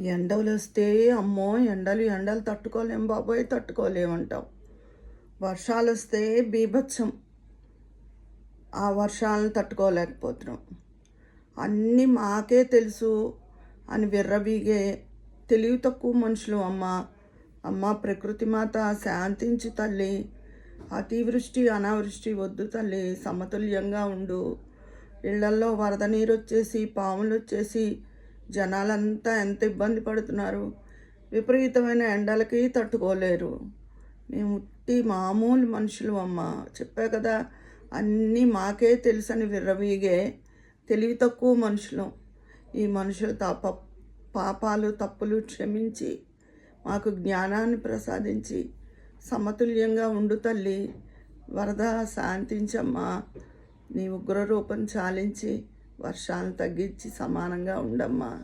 ఎండలు వస్తే అమ్మో ఎండలు ఎండలు తట్టుకోలేం బాబోయ్ తట్టుకోలేమంటాం వర్షాలు వస్తే బీభత్సం. ఆ వర్షాలను తట్టుకోలేకపోతున్నాం. అన్నీ మాకే తెలుసు అని విర్రబీగే తెలివి తక్కువ మనుషులు అమ్మ. అమ్మ ప్రకృతి మాత శాంతించి తల్లి. అతివృష్టి అనావృష్టి వద్దు తల్లి. సమతుల్యంగా ఉండు. ఇళ్ళల్లో వరద నీరు వచ్చేసి పాములు వచ్చేసి జనాలంతా ఎంత ఇబ్బంది పడుతున్నారు? విపరీతమైన ఎండలకి తట్టుకోలేరు. మేము ఉట్టి మామూలు మనుషులు అమ్మ. చెప్పా కదా అన్నీ మాకే తెలుసని విర్రవీగే తెలివి తక్కువ మనుషులు. ఈ మనుషులు తప పాపాలు తప్పులు క్షమించి మాకు జ్ఞానాన్ని ప్రసాదించి సమతుల్యంగా ఉండు తల్లి. వరద శాంతించమ్మా. నీ ఉగ్ర రూపం చాలించి వర్షాలను తగ్గించి సమానంగా ఉండమ్మా.